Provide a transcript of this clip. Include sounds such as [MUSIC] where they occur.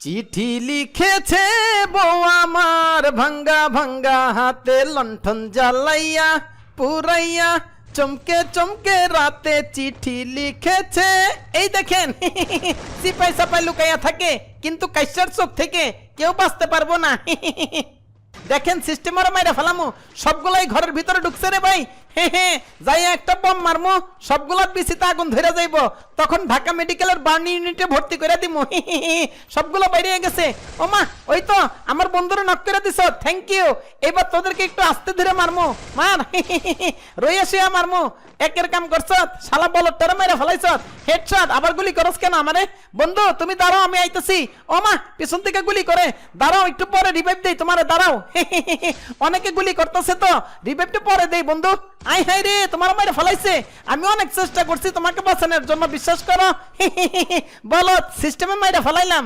চিঠি লিখেছে বউ আমার ভাঙ্গা ভাঙ্গা হাতে লণ্ঠন জ্বালাইয়া, পুরাইয়া, চমকে চমকে রাতে চিঠি লিখেছে। এই দেখেন, [LAUGHS] সিপাই সাপাই লুকাইয়া থাকে, কিন্তু কাইসার চোখ থেকে কেউ বাঁচতে পারব না। [LAUGHS] দেখেন সিস্টেমের মাইরা ফেলামু। সবগুলাই ঘরের ভিতরে ঢুকছে রে ভাই। হে যাই একটা বম মারমো, সবগুলা পিছিতে আগুন ধরে যাইব। তখন ঢাকা মেডিকেলের বার্নি ইউনিটে ভর্তি করে দিব সবগুলো বাইরে গেছে। ও মা ওই তো, আমার বন্ধুরা নক করে দিছ থ্যাংক ইউ এবার তোদেরকে একটু আস্তে ধরে মারমো। মার রইয়া শুয়া মারমু। একের কাম করছ শালা বলত তোরা মেরে ফেলাইছ হেডশট আবার গুলি করস কেন আমারে? বন্ধু, তুমি দাঁড়াও, আমি আইতেছি। ও মা, পিছন থেকে গুলি করে। দাঁড়াও, একটু পরে রিভাইভ দেই, তোমারে দাঁড়াও। [LAUGHS] অনেকে গুলি করতেছে তো রিভাইভটা পরে দেই, বন্ধু। আই হাই রে, তোমার মেরে ফেলাইছে। আমি অনেক চেষ্টা করছি, তোমাকে বাঁচানোর জন্য, বিশ্বাস করো। [LAUGHS] বলো সিস্টেমে মাইরা ফেলাইলাম।